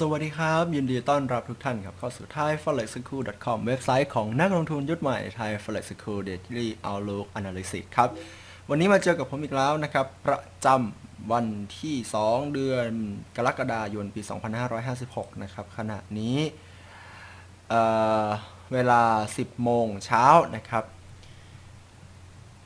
สวัสดีครับ ยินดีต้อนรับทุกท่านครับ เข้าสู่ thaiforexschool.com เว็บไซต์ของนักลงทุนยุคใหม่ Thai Forex School Daily Outlook Analysis ครับ วันนี้มาเจอกับผมอีกแล้วนะครับ ประจำวันที่ 2 เดือนกรกฎาคมปี 2556 นะครับ ขณะนี้เเวลา 10 โมงเช้านะครับ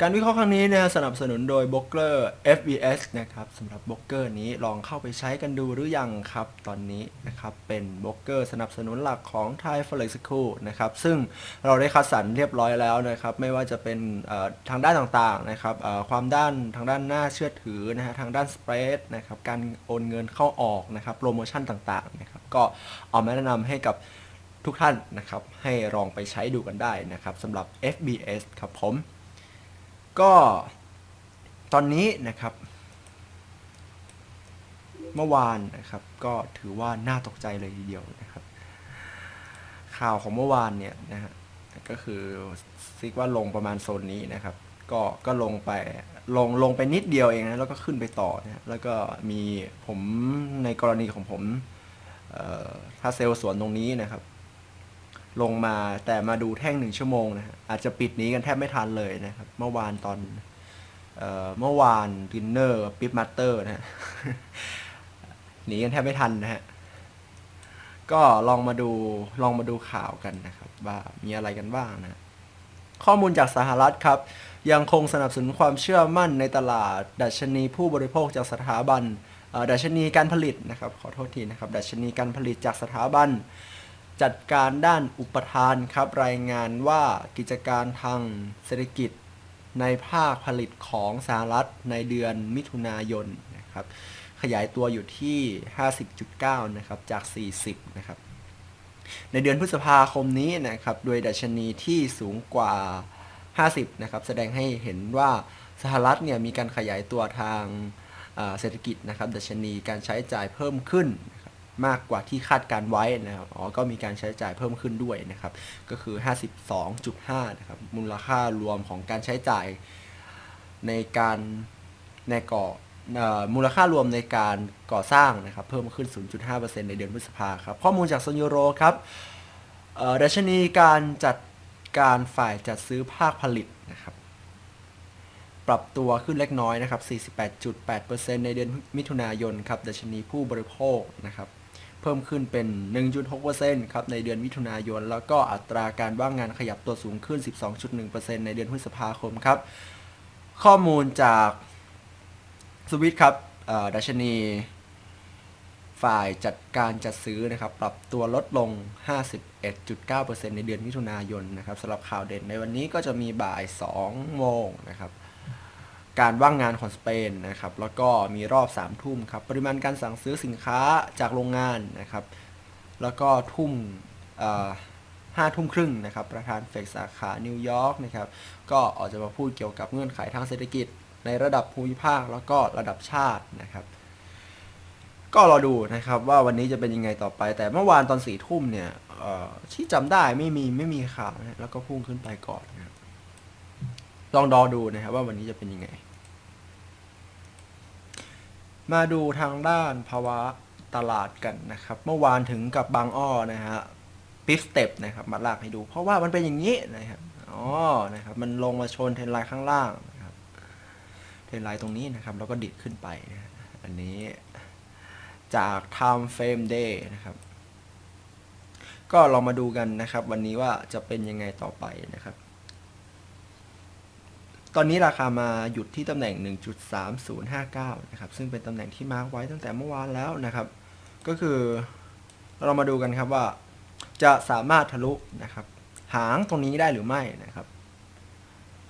การวิเคราะห์ครั้งนี้นี่ยสนับสนุนโดย b o กเกอร์ FBS นะครับสำหรับ b o กเกอร์นี้ลองเข้าไปใช้กันดูหรือยังครับ ตอนนี้นะครับเป็น b o กเกอร์สนับสนุนหลักของ Thai Forex School นะครับซึ่งเราได้คัดสรรเรียบร้อยแล้วนะครับไม่ว่าจะเป็นทางด้านต่างๆนะครับความด้านทางด้านหน้าเชื่อถือนะฮะทางด้านสเปรดนะครับการโอนเงินเข้าออกนะครับโปรโมชั่นต่างๆนะครับก็เอามาแนะนำให้กับทุกท่านนะครับให้ลองไปใช้ดูกันได้นะครับสำหรับ FBS ครับผม ก็ตอนนี้นะครับ เมื่อวานนะครับก็ถือว่าน่าตกใจเลยทีเดียวนะครับ ข่าวของเมื่อวานเนี่ยนะฮะก็คือซิกว่าลงประมาณโซนนี้นะครับ ก็ก็ลงไปลงลงไปนิดเดียวเองนะแล้วก็ขึ้นไปต่อนะแล้วก็มีผมในกรณีของผมถ้าเซลล์สวนตรงนี้นะครับ ลงมาแต่มาดูแท่งหนึ่งชั่วโมงนะฮะอาจจะปิดหนี้กันแทบไม่ทันเลยนะครับ เมื่อวานตอนเอ่อเมื่อวานดินเนอร์ปิปมาสเตอร์นะฮะหนีกันแทบไม่ทันนะฮะก็ลองมาดูลองมาดูข่าวกันนะครับ ว่ามีอะไรกันบ้างนะข้อมูลจากสหรัฐครับ ยังคงสนับสนุนความเชื่อมั่นในตลาด ดัชนีผู้บริโภคจากสถาบันดัชนีการผลิตนะครับ ขอโทษทีนะครับ ดัชนีการผลิตจากสถาบัน จัดการด้านอุปทานครับรายงานว่ากิจการทางเศรษฐกิจในภาคผลิตของสหรัฐในเดือนมิถุนายนนะครับขยายตัวอยู่ที่ 50.9 นะครับ จาก 40 นะครับ ในเดือนพฤษภาคมนี้นะครับ โดยดัชนีที่สูงกว่า 50 นะครับ แสดงให้เห็นว่าสหรัฐเนี่ยมีการขยายตัวทางเศรษฐกิจนะครับ ดัชนีการใช้จ่ายเพิ่มขึ้น มากกว่าที่คาดการไว้นะครับอ๋อก็มีการใช้จ่ายเพิ่มขึ้นด้วยนะครับก็คือ 52.5นะครับมูลค่ารวมของการใช้จ่ายในการในก่อเอ่อมูลค่ารวมในการก่อสร้างนะครับเพิ่มขึ้น 0.5%ในเดือนพฤษภาครับข้อมูลจากโซนยูโรครับเอ่อดัชนีการจัดการฝ่ายจัดซื้อภาคผลิตนะครับปรับตัวขึ้นเล็กน้อยนะครับ 48.8%ในเดือนมิถุนายนครับดัชนีผู้บริโภคนะครับ เพิ่มขึ้นเป็น 1.6%ครับในเดือนมิถุนายน แล้วก็อัตราการว่างงานขยับตัวสูงขึ้น 12.1%ในเดือนพฤษภาคมครับ ข้อมูลจากสวิตครับดัชนี ฝ่ายจัดการจัดซื้อนะครับ ปรับตัวลดลง 51.9%ในเดือนมิถุนายนนะครับสำหรับข่าวเด่นในวันนี้ก็จะมีบ่าย 2 โมงนะครับ การว่างงานของสเปนนะครับแล้วก็มีรอบ3ทุ่มครับปริมาณการสั่งซื้อสินค้าจากโรงงานนะครับ แล้วก็ทุ่มห้าทุ่มครึ่งนะครับประธานเฟดสาขานิวยอร์กนะครับก็ออกจะมาพูดเกี่ยวกับเงื่อนไขทางเศรษฐกิจ ในระดับภูมิภาคแล้วก็ระดับชาตินะครับ ก็รอดูนะครับว่าวันนี้จะเป็นยังไงต่อไป แต่เมื่อวานตอนสี่ทุ่มเนี่ยที่จำได้ไม่มีไม่มีข่าวนะแล้วก็พุ่งขึ้นไปก่อนนะครับลองรอดูนะครับว่าวันนี้จะเป็นยังไง มาดูทางด้านภาวะตลาดกันนะครับ เมื่อวานถึงกับบางอ้อนะฮะปิฟสเต็ปนะครับมาลากให้ดู เพราะว่ามันเป็นอย่างนี้นะครับอ๋อนะครับมันลงมาชนเทรนไลน์ข้างล่างนะครับเทรนไลน์ตรงนี้นะครับแล้วก็ดิดขึ้นไปนะอันนี้จาก time frame day นะครับ ก็ลองมาดูกันนะครับ วันนี้ว่าจะเป็นยังไงต่อไปนะครับ ตอนนี้ราคามาหยุดที่ตำแหน่ง 1.3059 นะครับ ซึ่งเป็นตำแหน่งที่มาร์กไว้ตั้งแต่เมื่อวานแล้วนะครับ ก็คือเรามาดูกันครับว่า จะสามารถทะลุนะครับ หางตรงนี้ได้หรือไม่นะครับ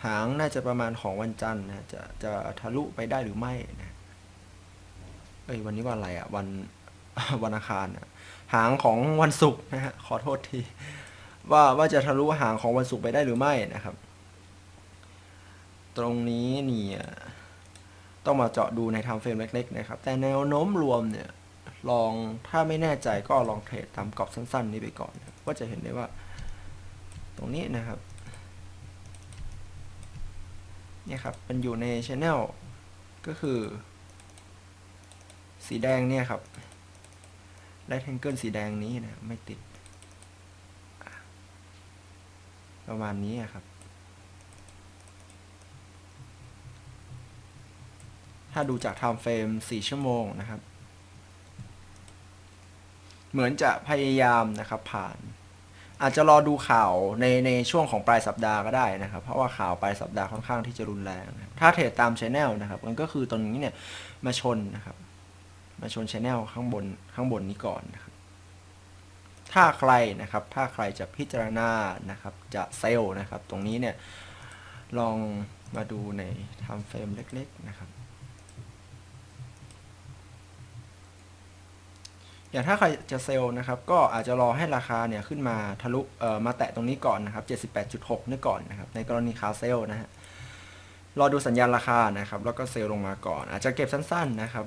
หางน่าจะประมาณของวันจันทร์นะจะจะทะลุไปได้หรือไม่นะเอ้ยวันนี้วันอะไรอะ่ะวันวันอังคารอะหางของวันศุกร์นะฮะขอโทษที ว่าว่าจะทะลุหางของวันศุกร์ไปได้หรือไม่นะครับ ตรงนี้เนี่ยต้องมาเจาะดูในทม์เฟรมเล็กๆนะครับ แต่แนวโน้มรวมเนี่ยลองถ้าไม่แน่ใจก็ลองเทรดตามกรอบสั้น ๆ นี้ไปก่อนก็จะเห็นได้ว่า ตรงนี้นะครับเนี่ยครับมันอยู่ในช anel ก็คือ สีแดงเนี่ยครับและแทงเกิลสีแดงนี้นะไม่ติด ประมาณนี้ครับ ถ้าดูจาก time frame 4 ชั่วโมงนะครับ เหมือนจะพยายามนะครับผ่าน อาจจะรอดูข่าวในในช่วงของปลายสัปดาห์ก็ได้นะครับ เพราะว่าข่าวปลายสัปดาห์ค่อนข้างที่จะรุนแรงถ้าเทรดตามชแนลนะครับ มันก็คือตรงนี้เนี่ยมาชนนะครับ มาชนชแนลข้างบนข้างบนนี้ก่อนนะครับถ้าใครนะครับ ถ้าใครจะพิจารณานะครับ จะเซลล์นะครับ ตรงนี้เนี่ย ลองมาดูใน time frame เล็ก ๆ นะครับ อย่างถ้าใครจะเซลล์นะครับ ก็อาจจะรอให้ราคาเนี่ยขึ้นมาทะลุเอ่อมาแตะตรงนี้ก่อนนะครับ 78.6นี่ก่อนนะครับ ในกรณีขาเซลล์นะฮะรอดูสัญญาณราคานะครับ แล้วก็เซลล์ลงมาก่อน อาจจะเก็บสั้น ๆนะครับ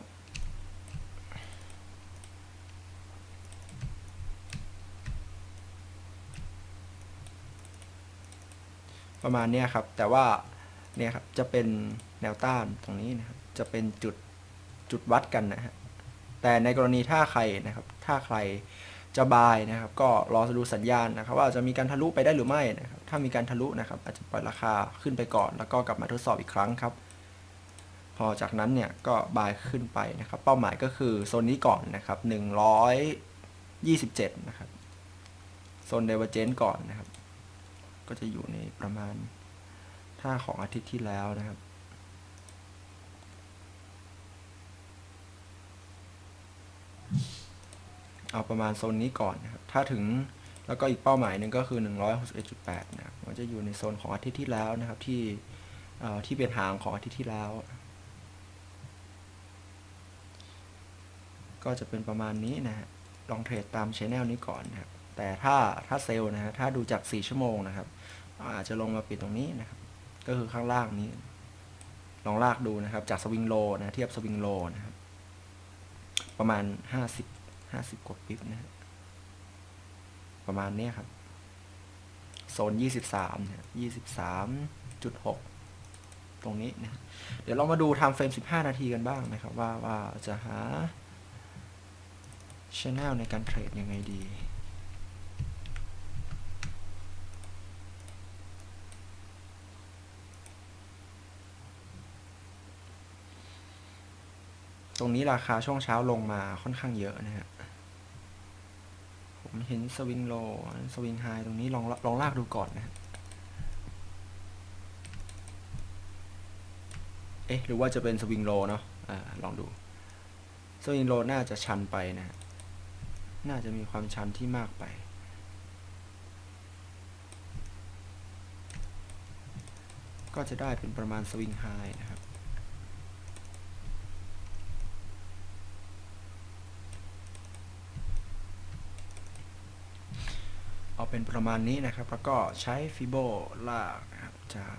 ประมาณนี้ครับ แต่ว่าเนี่ยครับจะเป็นแนวต้านตรงนี้นะครับ จะเป็นจุดจุดวัดกันนะฮะ แต่ในกรณีถ้าใครนะครับ ถ้าใครจะบายนะครับ ก็รอดูสัญญาณนะครับ ว่าจะมีการทะลุไปได้หรือไม่นะครับ ถ้ามีการทะลุนะครับ อาจจะปล่อยราคาขึ้นไปก่อน แล้วก็กลับมาทดสอบอีกครั้งครับ พอจากนั้นเนี่ยก็บายขึ้นไปนะครับ เป้าหมายก็คือโซนนี้ก่อนนะครับ127 นะครับโซนเดเวอร์เจนก่อนนะครับ ก็จะอยู่ในประมาณถ้าของอาทิตย์ที่แล้วนะครับ เอาประมาณโซนนี้ก่อนนะครับ ถ้าถึงแล้วก็อีกเป้าหมายหนึ่งก็คือ 161.8 นะครับมันจะอยู่ในโซนของอาทิตย์ที่แล้วนะครับที่ที่เป็นหางของอาทิตย์ที่แล้ว ก็จะเป็นประมาณนี้นะฮะลองเทรดตามชแนลนี้ก่อนนะครับ แต่ถ้าถ้าเซลล์นะฮะถ้าดูจาก 4 ชั่วโมงนะครับ อาจจะลงมาปิดตรงนี้นะครับ ก็คือข้างล่างนี้ ลองลากดูนะครับ จากสวิงโลนะเทียบสวิงโลนะครับ ประมาณ 50 50กว่าปิ๊บนะฮะประมาณนี้ครับ โซน23เนี่ย23.6ตรงนี้นะ เดี๋ยวเรามาดูทำเฟรมสิบห้านาทีกันบ้างนะครับ ว่าว่าจะหา channel ในการเทรดยังไงดี ตรงนี้ราคาช่วงเช้าลงมาค่อนข้างเยอะนะฮะ ผมเห็นสวิงโลสวิงไฮตรงนี้ลองลองลากดูก่อนนะเอ๊ะหรือว่าจะเป็นสวิงโลเนาะอ่าลองดูสวิงโลน่าจะชันไปนะฮะน่าจะมีความชันที่มากไปก็จะได้เป็นประมาณสวิงไฮนะครับ เอาเป็นประมาณนี้นะครับ แล้วก็ใช้ฟิโบลากนะครับจาก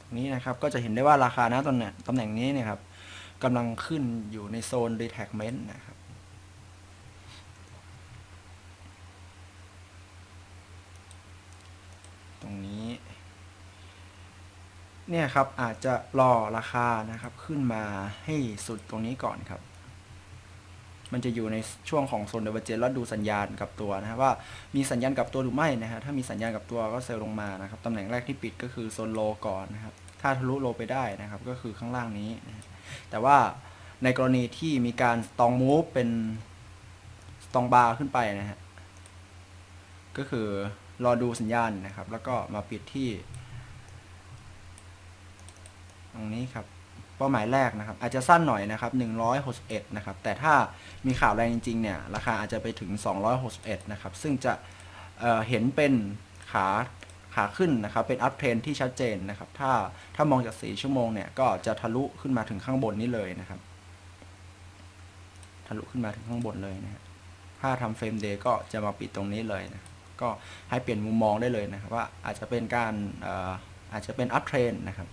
ตรงนี้นะครับก็จะเห็นได้ว่าราคานะตำแหน่งตำแหน่งนี้เนี่ยครับกำลังขึ้นอยู่ในโซน retracement นะครับ ตรงนี้ เนี่ยครับอาจจะรอราคานะครับขึ้นมาให้สุดตรงนี้ก่อนครับ มันจะอยู่ในช่วงของโซนเดเวอร์เจนแล้วดูสัญญาณกับตัวนะครับว่ามีสัญญาณกับตัวหรือไม่นะฮะถ้ามีสัญญาณกับตัวก็เซลล์ลงมานะครับตำแหน่งแรกที่ปิดก็คือโซนโลก่อนนะครับถ้าทะลุโลไปได้นะครับก็คือข้างล่างนี้นะแต่ว่าในกรณีที่มีการสตองมูฟเป็นสตองบาร์ขึ้นไปนะฮะก็คือรอดูสัญญาณนะครับ แล้วก็มาปิดที่ ตรงนี้ครับเป้าหมายแรกนะครับ อาจจะสั้นหน่อยนะครับ161นะครับแต่ถ้ามีข่าวแรงจริงๆเนี่ยราคาอาจจะไปถึง 261นะครับซึ่งจะเเห็นเป็นขาขาขึ้นนะครับเป็นอัพเทรนที่ชัดเจนนะครับถ้าถ้ามองจาก4ชั่วโมงเนี่ยก็จะทะลุขึ้นมาถึงข้างบนนี้เลยนะครับ ทะลุขึ้นมาถึงข้างบนเลยนะฮะถ้าทำเฟรมเดย์ก็จะมาปิดตรงนี้เลยนะก็ให้เปลี่ยนมุมมองได้เลยนะครับว่าอาจจะเป็นการเอ่ออาจจะเป็นอัพเทรนนะครับ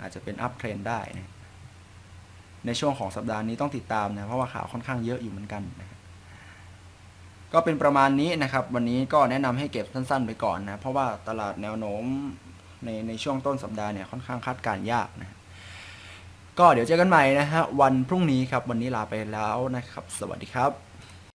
อาจจะเป็นอัพเทรนได้นะในช่วงของสัปดาห์นี้ต้องติดตามนะเพราะว่าข่าวค่อนข้างเยอะอยู่เหมือนกันนะก็เป็นประมาณนี้นะครับ วันนี้ก็แนะนำให้เก็บสั้นๆไปก่อนนะ เพราะว่าตลาดแนวโน้มในในช่วงต้นสัปดาห์เนี่ยค่อนข้างคาดการยากนะ ก็เดี๋ยวเจอกันใหม่นะฮะวันพรุ่งนี้ครับ วันนี้ลาไปแล้วนะครับ สวัสดีครับ